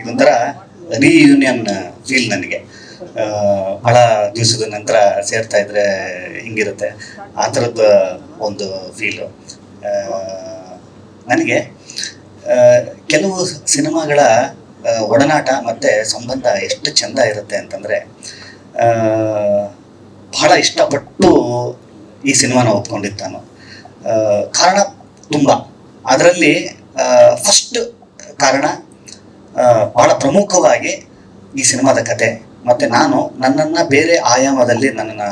ಇದೊಂಥರ ರೀಯೂನಿಯನ್ ಫೀಲ್ ನನಗೆ. ಬಹಳ ದಿವಸದ ನಂತರ ಸೇರ್ತಾ ಇದ್ರೆ ಹಿಂಗಿರುತ್ತೆ. ಆ ಥರದ ಒಂದು ಫೀಲು ನನಗೆ ಕೆಲವು ಸಿನಿಮಾಗಳ ಒಡನಾಟ ಮತ್ತು ಸಂಬಂಧ ಎಷ್ಟು ಚೆಂದ ಇರುತ್ತೆ ಅಂತಂದರೆ ಬಹಳ ಇಷ್ಟಪಟ್ಟು ಈ ಸಿನಿಮಾನ ಒಪ್ಕೊಂಡಿದ್ದು ನಾನು. ಕಾರಣ ತುಂಬ. ಅದರಲ್ಲಿ ಫಸ್ಟ್ ಕಾರಣ ಬಹಳ ಪ್ರಮುಖವಾಗಿ ಈ ಸಿನಿಮಾದ ಕತೆ. ಮತ್ತೆ ನಾನು ನನ್ನನ್ನ ಬೇರೆ ಆಯಾಮದಲ್ಲಿ ನನ್ನನ್ನು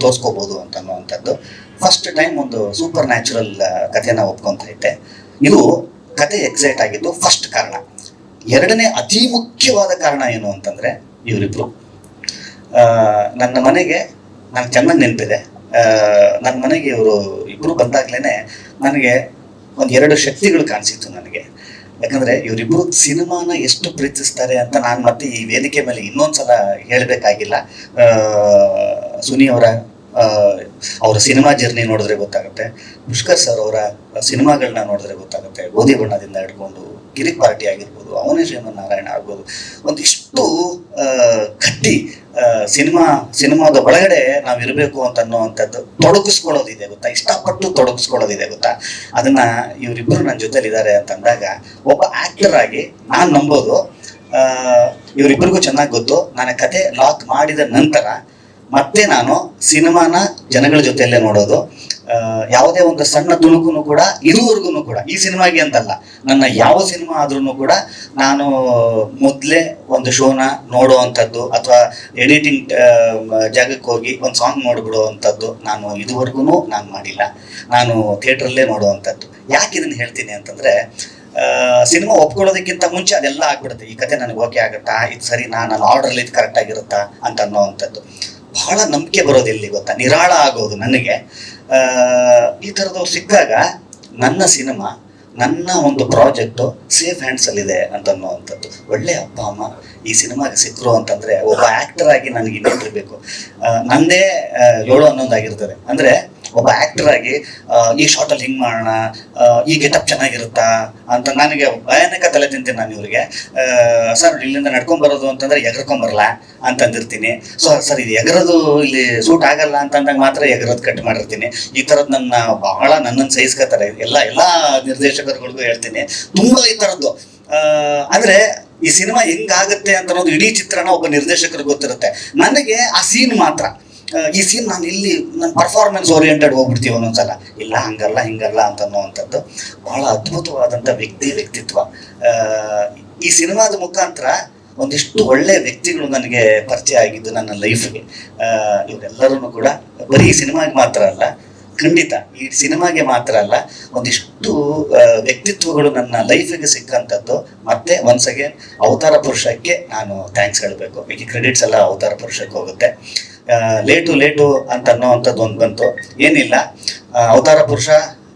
ತೋರಿಸ್ಕೋಬಹುದು ಅಂತ ಅನ್ನುವಂಥದ್ದು. ಫಸ್ಟ್ ಟೈಮ್ ಒಂದು ಸೂಪರ್ ನ್ಯಾಚುರಲ್ ಕಥೆನ ಒಪ್ಕೊಂತ ಇದ್ದೆ. ಇದು ಕತೆ ಎಕ್ಸೈಟ್ ಆಗಿದ್ದು ಫಸ್ಟ್ ಕಾರಣ. ಎರಡನೇ ಅತಿ ಮುಖ್ಯವಾದ ಕಾರಣ ಏನು ಅಂತಂದ್ರೆ ಇವರಿಬ್ರು. ನನ್ನ ಮನೆಗೆ ನನಗೆ ಚೆನ್ನಾಗಿ ನೆನಪಿದೆ. ನನ್ನ ಮನೆಗೆ ಇವರು ಇಬ್ಬರು ಬಂದಾಗ್ಲೇ ನನಗೆ ಒಂದು ಎರಡು ಶಕ್ತಿಗಳು ಕಾಣಿಸಿತ್ತು ನನಗೆ. ಯಾಕಂದ್ರೆ ಇವರಿಬ್ರು ಸಿನಿಮಾನ ಎಷ್ಟು ಪ್ರೀತಿಸ್ತಾರೆ ಅಂತ ನಾನು ಮತ್ತೆ ಈ ವೇದಿಕೆ ಮೇಲೆ ಇನ್ನೊಂದ್ಸಲ ಹೇಳಬೇಕಾಗಿಲ್ಲ. ಸುನಿ ಅವರ ಅವರ ಸಿನಿಮಾ ಜರ್ನಿ ನೋಡಿದ್ರೆ ಗೊತ್ತಾಗುತ್ತೆ. ಪುಷ್ಕರ್ ಸರ್ ಅವರ ಸಿನಿಮಾಗಳನ್ನ ನೋಡಿದ್ರೆ ಗೊತ್ತಾಗುತ್ತೆ. ಗೋಧಿ ಬಣ್ಣದಿಂದ ಹಿಡ್ಕೊಂಡು ಗಿರಿಕ್ ಪಾರ್ಟಿ ಆಗಿರ್ಬೋದು, ಅವನೇ ಶ್ರೀಮನ್ನಾರಾಯಣ ಆಗ್ಬೋದು. ಒಂದಿಷ್ಟು ಕಟ್ಟಿ ಸಿನಿಮಾ, ಸಿನಿಮಾದ ಒಳಗಡೆ ನಾವು ಇರಬೇಕು ಅಂತ ಅನ್ನೋವಂಥದ್ದು ತೊಡಗಿಸ್ಕೊಳ್ಳೋದಿದೆ ಗೊತ್ತಾ? ಇಷ್ಟಪಟ್ಟು ತೊಡಗಿಸ್ಕೊಳ್ಳೋದಿದೆ ಗೊತ್ತಾ? ಅದನ್ನ ಇವರಿಬ್ಬರು ನನ್ನ ಜೊತೆಲಿ ಇದ್ದಾರೆ ಅಂತಂದಾಗ ಒಬ್ಬ ಆಕ್ಟರ್ ಆಗಿ ನಾನು ನಂಬೋದು. ಇವರಿಬ್ಬರಿಗೂ ಚೆನ್ನಾಗಿ ಗೊತ್ತು. ನನ್ನ ಕತೆ ಲಾಕ್ ಮಾಡಿದ ನಂತರ ಮತ್ತೆ ನಾನು ಸಿನಿಮಾನ ಜನಗಳ ಜೊತೆಯಲ್ಲೇ ನೋಡೋದು. ಯಾವುದೇ ಒಂದು ಸಣ್ಣ ತುಣುಕುನು ಕೂಡ ಇದುವರೆಗೂ ಕೂಡ, ಈ ಸಿನಿಮಾಗೆ ಅಂತಲ್ಲ, ನನ್ನ ಯಾವ ಸಿನಿಮಾ ಆದ್ರೂ ಕೂಡ ನಾನು ಮೊದಲೇ ಒಂದು ಶೋನ ನೋಡುವಂಥದ್ದು ಅಥವಾ ಎಡಿಟಿಂಗ್ ಜಾಗಕ್ಕೆ ಹೋಗಿ ಒಂದು ಸಾಂಗ್ ನೋಡ್ಬಿಡುವಂಥದ್ದು ನಾನು ಇದುವರೆಗೂ ನಾನು ಮಾಡಿಲ್ಲ. ನಾನು ಥಿಯೇಟ್ರಲ್ಲೇ ನೋಡುವಂಥದ್ದು. ಯಾಕೆ ಇದನ್ನು ಹೇಳ್ತೀನಿ ಅಂತಂದರೆ ಸಿನಿಮಾ ಒಪ್ಕೊಳ್ಳೋದಕ್ಕಿಂತ ಮುಂಚೆ ಅದೆಲ್ಲ ಆಗ್ಬಿಡುತ್ತೆ. ಈ ಕತೆ ನನಗೆ ಓಕೆ ಆಗುತ್ತಾ? ಇದು ಸರಿ ನನ್ನ ಆರ್ಡ್ರಲ್ಲಿ ಇದು ಕರೆಕ್ಟ್ ಆಗಿರುತ್ತಾ? ಅಂತ ಅನ್ನೋವಂಥದ್ದು. ಬಹಳ ನಂಬಿಕೆ ಬರೋದು ಎಲ್ಲಿ ಗೊತ್ತಾ? ನಿರಾಳ ಆಗೋದು ನನಗೆ. ಈ ಥರದವ್ರು ಸಿಕ್ಕಾಗ ನನ್ನ ಸಿನಿಮಾ ನನ್ನ ಒಂದು ಪ್ರಾಜೆಕ್ಟು ಸೇಫ್ ಹ್ಯಾಂಡ್ಸಲ್ಲಿದೆ ಅಂತ ಅನ್ನುವಂಥದ್ದು ಒಳ್ಳೆ ಅಪ್ಪ ಅಮ್ಮ ಈ ಸಿನಿಮಾಗೆ ಸಿಕ್ಕರು ಅಂತಂದರೆ ಒಬ್ಬ ಆ್ಯಕ್ಟರ್ ಆಗಿ ನನಗೆ ಇನ್ನೊಂದಿರಬೇಕು ನಂದೇ ಆ, ಏಳು ಹನ್ನೊಂದು ಆಗಿರ್ತದೆ ಅಂದರೆ ಒಬ್ಬ ಆಕ್ಟರ್ ಆಗಿ ಈ ಶಾರ್ಟ್ ಅಲ್ಲಿ ಹಿಂಗ್ ಮಾಡೋಣ ಈ ಗೆಟಪ್ ಚೆನ್ನಾಗಿರುತ್ತಾ ಅಂತ ನನಗೆ ಭಯಾನಕ ತಲೆ ತಿಂತೀನಿ ನಾನು ಇವ್ರಿಗೆ. ಸರ್, ಇಲ್ಲಿಂದ ನಡ್ಕೊಂಡ್ ಬರೋದು ಅಂತಂದ್ರೆ ಎಗರ್ಕೊಂಬರಲ್ಲ ಅಂತಂದಿರ್ತೀನಿ. ಸೊ ಸರ್, ಇದು ಎಗರೋದು ಇಲ್ಲಿ ಸೂಟ್ ಆಗಲ್ಲ ಅಂತಂದಾಗ ಮಾತ್ರ ಎಗರೋದು ಕಟ್ ಮಾಡಿರ್ತೀನಿ. ಈ ಥರದ್ದು ನನ್ನ ಬಹಳ ನನ್ನನ್ನು ಸಹಿಸ್ಕೋತಾರೆ. ಎಲ್ಲ ಎಲ್ಲ ನಿರ್ದೇಶಕರುಗಳಿಗೂ ಹೇಳ್ತೀನಿ. ತುಂಬಾ ಈ ಥರದ್ದು ಅಂದ್ರೆ ಈ ಸಿನಿಮಾ ಹೆಂಗಾಗುತ್ತೆ ಅಂತ ಅನ್ನೋದು ಇಡೀ ಚಿತ್ರಣ ಒಬ್ಬ ನಿರ್ದೇಶಕರಿಗೆ ಗೊತ್ತಿರುತ್ತೆ. ನನಗೆ ಆ ಸೀನ್ ಮಾತ್ರ. ಈ ಸೀನ್ ನಾನು ಇಲ್ಲಿ ನನ್ನ ಪರ್ಫಾರ್ಮೆನ್ಸ್ ಓರಿಯೆಂಟೆಡ್ ಹೋಗ್ಬಿಡ್ತೀವಿ ಒಂದೊಂದ್ಸಲ. ಇಲ್ಲ, ಹಂಗಲ್ಲ, ಹಿಂಗಲ್ಲ ಅಂತ ಅನ್ನುವಂಥದ್ದು ಬಹಳ ಅದ್ಭುತವಾದಂಥ ವ್ಯಕ್ತಿ ವ್ಯಕ್ತಿತ್ವ. ಈ ಸಿನಿಮಾದ ಮುಖಾಂತರ ಒಂದಿಷ್ಟು ಒಳ್ಳೆ ವ್ಯಕ್ತಿಗಳು ನನಗೆ ಪರಿಚಯ ಆಗಿದ್ದು ನನ್ನ ಲೈಫ್ಗೆ. ಇವರೆಲ್ಲರೂ ಕೂಡ ಬರೀ ಸಿನಿಮಾಗೆ ಮಾತ್ರ ಅಲ್ಲ, ಖಂಡಿತ ಈ ಸಿನಿಮಾಗೆ ಮಾತ್ರ ಅಲ್ಲ, ಒಂದಿಷ್ಟು ವ್ಯಕ್ತಿತ್ವಗಳು ನನ್ನ ಲೈಫಿಗೆ ಸಿಕ್ಕಂಥದ್ದು. ಮತ್ತೆ ಒನ್ಸ್ ಅಗೇನ್ ಅವತಾರ ಪುರುಷಕ್ಕೆ ನಾನು ಥ್ಯಾಂಕ್ಸ್ ಹೇಳಬೇಕು. ಈಗ ಕ್ರೆಡಿಟ್ಸ್ ಎಲ್ಲ ಅವತಾರ ಪುರುಷಕ್ಕೆ ಹೋಗುತ್ತೆ. ಲೇಟು ಲೇಟು ಅಂತ ಅನ್ನೋವಂಥದ್ದು ಒಂದು ಬಂತು. ಏನಿಲ್ಲ. ಅವತಾರ ಪುರುಷ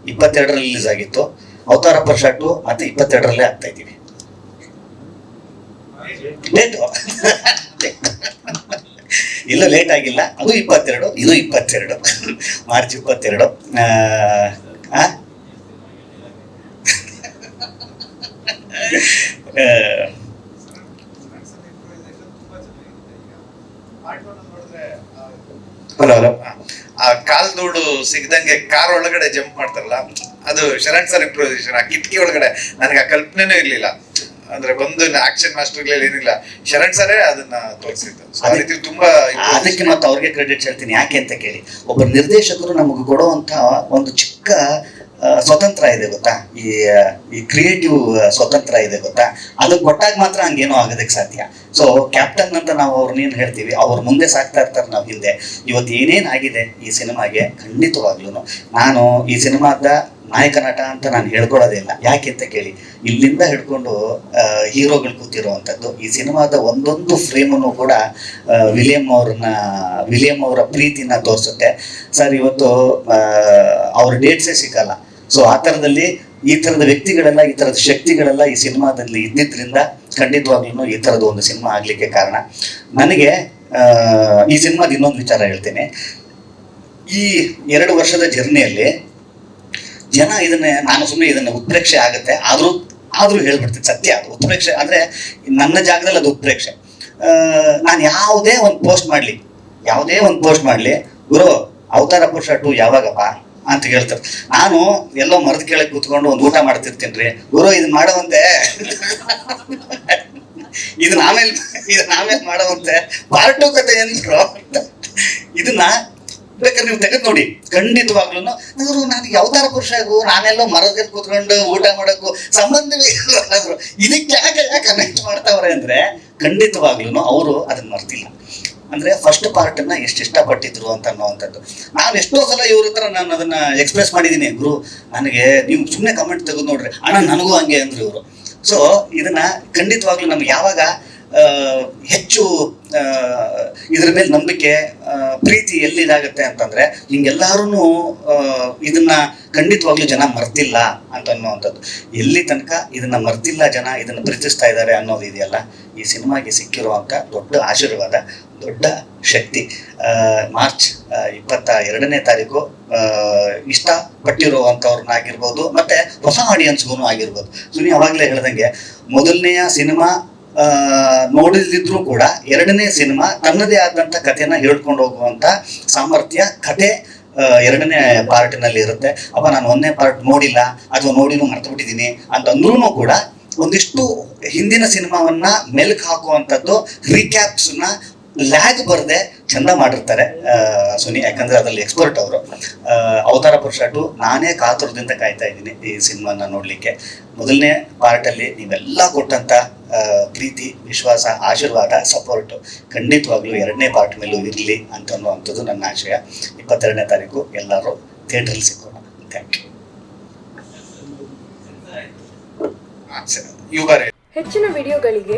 ಇಪ್ಪತ್ತೆರಡರಲ್ಲಿ ರಿಲೀಸ್ ಆಗಿತ್ತು. ಅವತಾರ ಪುರುಷ ಟು ಮತ್ತೆ ಇಪ್ಪತ್ತೆರಡರಲ್ಲೇ ಆಗ್ತಾ ಇದ್ದೀವಿ. ಲೇಟು ಇಲ್ಲ ಲೇಟ್ ಆಗಿಲ್ಲ. ಅದು ಇಪ್ಪತ್ತೆರಡು ಇದು ಇಪ್ಪತ್ತೆರಡು. ಮಾರ್ಚ್ ಇಪ್ಪತ್ತೆರಡು. ಆ, ಆ? ಆ, ಹಲೋ ಹಲೋ ಆ ಕಾಲ್ ನೋಡು ಸಿಗದಂಗೆ ಕಾರ್ ಒಳಗಡೆ ಜಂಪ್ ಮಾಡ್ತಾರಲ್ಲ ಅದು ಶರಣ್ ಸರ್ ಇಂಪ್ರೂವೈಸೇಷನ್ ಆ ಕಿಟಕಿ ಒಳಗಡೆ. ನನಗೆ ಆ ಕಲ್ಪನೆನೂ ಇರ್ಲಿಲ್ಲ. ಅಂದ್ರೆ ಬಂದು ಆಕ್ಷನ್ ಮಾಸ್ಟರ್ಗಳಲ್ಲಿ ಏನಿಲ್ಲ. ಶರಣ್ ಸರೇ ಅದನ್ನ ತೋರಿಸಿದ್ದು. ಆ ರೀತಿ ತುಂಬಾ ಅದಕ್ಕೆ ಮತ್ತೆ ಅವ್ರಿಗೆ ಕ್ರೆಡಿಟ್ ಹೇಳ್ತೀನಿ. ಯಾಕೆ ಅಂತ ಕೇಳಿ ಒಬ್ಬ ನಿರ್ದೇಶಕರು ನಮಗೆ ಕೊಡುವಂತ ಒಂದು ಚಿಕ್ಕ ಸ್ವತಂತ್ರ ಇದೆ ಗೊತ್ತಾ? ಈ ಈ ಕ್ರಿಯೇಟಿವ್ ಸ್ವತಂತ್ರ ಇದೆ ಗೊತ್ತಾ? ಅದು ಕೊಟ್ಟಾಗ ಮಾತ್ರ ಹಂಗೇನೋ ಆಗೋದಕ್ಕೆ ಸಾಧ್ಯ. ಸೊ ಕ್ಯಾಪ್ಟನ್ ಅಂತ ನಾವು ಅವ್ರನ್ನೇನು ಹೇಳ್ತೀವಿ? ಅವ್ರ ಮುಂದೆ ಸಾಕ್ತಾ ಇರ್ತಾರೆ ನಾವು ಹಿಂದೆ. ಇವತ್ತು ಏನೇನು ಆಗಿದೆ ಈ ಸಿನಿಮಾಗೆ? ಖಂಡಿತವಾಗ್ಲೂ ನಾನು ಈ ಸಿನಿಮಾದ ನಾಯಕ ನಟ ಅಂತ ನಾನು ಹೇಳ್ಕೊಳ್ಳೋದಿಲ್ಲ ಯಾಕೆ ಅಂತ ಕೇಳಿ. ಇಲ್ಲಿಂದ ಹಿಡ್ಕೊಂಡು ಹೀರೋಗಳು ಕೂತಿರುವಂಥದ್ದು, ಈ ಸಿನಿಮಾದ ಒಂದೊಂದು ಫ್ರೇಮನ್ನು ಕೂಡ ವಿಲಿಯಂ ಅವ್ರನ್ನ, ವಿಲಿಯಂ ಅವರ ಪ್ರೀತಿನ ತೋರಿಸುತ್ತೆ. ಸರ್, ಇವತ್ತು ಅವ್ರ ಡೇಟ್ಸೇ ಸಿಗಲ್ಲ ಸೊ ಆ ಥರದಲ್ಲಿ ಈ ಥರದ ವ್ಯಕ್ತಿಗಳೆಲ್ಲ, ಈ ಥರದ ಶಕ್ತಿಗಳೆಲ್ಲ ಈ ಸಿನಿಮಾದಲ್ಲಿ ಇದ್ದಿದ್ರಿಂದ ಖಂಡಿತವಾಗ್ಲೂ ಈ ಥರದ ಒಂದು ಸಿನಿಮಾ ಆಗಲಿಕ್ಕೆ ಕಾರಣ. ನನಗೆ ಈ ಸಿನಿಮಾದ ಇನ್ನೊಂದು ವಿಚಾರ ಹೇಳ್ತೇನೆ. ಈ ಎರಡು ವರ್ಷದ ಜರ್ನಿಯಲ್ಲಿ ಜನ ಇದನ್ನ, ನಾನು ಸುಮ್ಮನೆ ಇದನ್ನ ಉತ್ಪ್ರೇಕ್ಷೆ ಆಗುತ್ತೆ. ಆದರೂ ಆದರೂ ಹೇಳ್ಬಿಡ್ತೀನಿ ಸತ್ಯ. ಅದು ಉತ್ಪ್ರೇಕ್ಷೆ ಅಂದರೆ ನನ್ನ ಜಾಗದಲ್ಲಿ ಅದು ಉತ್ಪ್ರೇಕ್ಷೆ. ನಾನು ಯಾವುದೇ ಒಂದು ಪೋಸ್ಟ್ ಮಾಡಲಿ. ಯಾವುದೇ ಒಂದು ಪೋಸ್ಟ್ ಮಾಡಲಿ. ಗುರು, ಅವತಾರ ಪುರುಷ ಟು ಯಾವಾಗಪ್ಪ? ಅಂತ ಹೇಳ್ತಾರೆ. ನಾನು ಎಲ್ಲೋ ಮರದ ಕೆಳಗೆ ಕೂತ್ಕೊಂಡು ಒಂದು ಊಟ ಮಾಡ್ತಿರ್ತೀನಿ ರೀ ಗುರು ಇದು ಮಾಡುವಂತೆ. ಇದನ್ನ ಆಮೇಲೆ ಇದನ್ನ ಆಮೇಲೆ ಮಾಡುವಂತೆ. ಪಾರ್ಟು ಕತೆ ಏನ್ರು ಇದನ್ನ ಬೇಕಾದ್ರೆ ನೀವು ತೆಗೆದು ನೋಡಿ. ಖಂಡಿತವಾಗ್ಲೂ ಇವರು ನಾನು ಯಾವ್ದಾರ ಪುರುಷ ಆಗು ನಾನೆಲ್ಲೋ ಮರದ ಕೂತ್ಕೊಂಡು ಊಟ ಮಾಡೋಕ್ಕೂ ಸಂಬಂಧವೇ. ಇದಕ್ಕೆ ಯಾಕೆ ಯಾಕೆ ಕನೆಕ್ಟ್ ಮಾಡ್ತಾವ್ರೆ ಅಂದ್ರೆ ಖಂಡಿತವಾಗ್ಲೂ ಅವರು ಅದನ್ನ ಮರ್ತಿಲ್ಲ ಅಂದ್ರೆ ಫಸ್ಟ್ ಪಾರ್ಟ್ ಅನ್ನ ಎಷ್ಟು ಇಷ್ಟಪಟ್ಟಿದ್ರು ಅಂತ ಅನ್ನೋವಂಥದ್ದು. ನಾನು ಎಷ್ಟೋ ಸಲ ಇವ್ರ ಹತ್ರ ನಾನು ಅದನ್ನ ಎಕ್ಸ್ಪ್ರೆಸ್ ಮಾಡಿದ್ದೀನಿ ಗುರು, ನನಗೆ ನೀವು ಸುಮ್ಮನೆ ಕಮೆಂಟ್ ತೆಗೆದು ನೋಡ್ರಿ. ಅಣ್ಣ ನನಗೂ ಹಂಗೆ ಅಂದ್ರು ಇವರು. ಸೊ ಇದನ್ನ ಖಂಡಿತವಾಗ್ಲೂ ನಮ್ಗೆ ಯಾವಾಗ ಹೆಚ್ಚು ಇದ್ರ ಮೇಲೆ ನಂಬಿಕೆ ಪ್ರೀತಿ ಎಲ್ಲಿದಾಗತ್ತೆ ಅಂತಂದ್ರೆ ಹಿಂಗೆಲ್ಲಾರು ಇದನ್ನ ಖಂಡಿತವಾಗ್ಲೂ ಜನ ಮರ್ತಿಲ್ಲ ಅಂತ ಅನ್ನುವಂಥದ್ದು. ಎಲ್ಲಿ ತನಕ ಇದನ್ನ ಮರ್ತಿಲ್ಲ ಜನ ಇದನ್ನ ಪ್ರೀತಿಸ್ತಾ ಇದ್ದಾರೆ ಅನ್ನೋದು ಇದೆಯಲ್ಲ ಈ ಸಿನಿಮಾಗೆ ಸಿಕ್ಕಿರುವಂತ ದೊಡ್ಡ ಆಶೀರ್ವಾದ ದೊಡ್ಡ ಶಕ್ತಿ. ಮಾರ್ಚ್ ಇಪ್ಪತ್ತ ಎರಡನೇ ತಾರೀಕು ಆ, ಇಷ್ಟಪಟ್ಟಿರುವಂಥವ್ರನ್ನಾಗಿರ್ಬೋದು ಮತ್ತೆ ಹೊಸ ಆಡಿಯನ್ಸ್ಗೂ ಆಗಿರ್ಬೋದು. ಸುನಿ ಅವಾಗಲೇ ಹೇಳ್ದಂಗೆ ಮೊದಲನೆಯ ಸಿನಿಮಾ ಆ, ನೋಡಿದಿದ್ರು ಕೂಡ ಎರಡನೇ ಸಿನಿಮಾ ತನ್ನದೇ ಆದಂತ ಕಥೆನ ಹೇಳ್ಕೊಂಡು ಹೋಗುವಂತ ಸಾಮರ್ಥ್ಯ ಆ, ಎರಡನೇ ಪಾರ್ಟಿನಲ್ಲಿ ಇರುತ್ತೆ. ಅಪ್ಪ ನಾನು ಒಂದನೇ ಪಾರ್ಟ್ ನೋಡಿಲ್ಲ ಅಥವಾ ನೋಡಿನೂ ಮರ್ತು ಬಿಟ್ಟಿದ್ದೀನಿ ಅಂತಂದ್ರೂ ಕೂಡ ಒಂದಿಷ್ಟು ಹಿಂದಿನ ಸಿನಿಮಾವನ್ನ ಮೆಲುಕು ಹಾಕುವಂಥದ್ದು ರೀಕ್ಯಾಪ್ಸ್ನ ಲ್ಯಾಗ್ ಬರದೆ ಚಂದ ಮಾಡಿರ್ತಾರೆ ಸುನಿ. ಯಾಕಂದ್ರೆ ಅದರಲ್ಲಿ ಎಕ್ಸ್ಪರ್ಟ್ ಅವರು. ಅವತಾರ ಪುರುಷ ಟು ನಾನೇ ಕಾತುರದಿಂದ ಕಾಯ್ತಾ ಇದ್ದೀನಿ ಈ ಸಿನಿಮಾನ ನೋಡ್ಲಿಕ್ಕೆ. ಮೊದಲನೇ ಪಾರ್ಟಲ್ಲಿ ನೀವೆಲ್ಲ ಕೊಟ್ಟಂತ ಪ್ರೀತಿ, ವಿಶ್ವಾಸ, ಆಶೀರ್ವಾದ ಸಪೋರ್ಟ್ ಖಂಡಿತವಾಗ್ಲೂ ಎರಡನೇ ಪಾರ್ಟ್ ಮೇಲೂ ಇರಲಿ ಅಂತ ಅನ್ನುವಂಥದ್ದು ನನ್ನ ಆಶಯ. ಇಪ್ಪತ್ತೆರಡನೇ ತಾರೀಕು ಎಲ್ಲರೂ ಥಿಯೇಟ್ರಲ್ಲಿ ಸಿಕ್ಕೋಣ. Thank you. ಹೆಚ್ಚಿನ ವಿಡಿಯೋಗಳಿಗೆ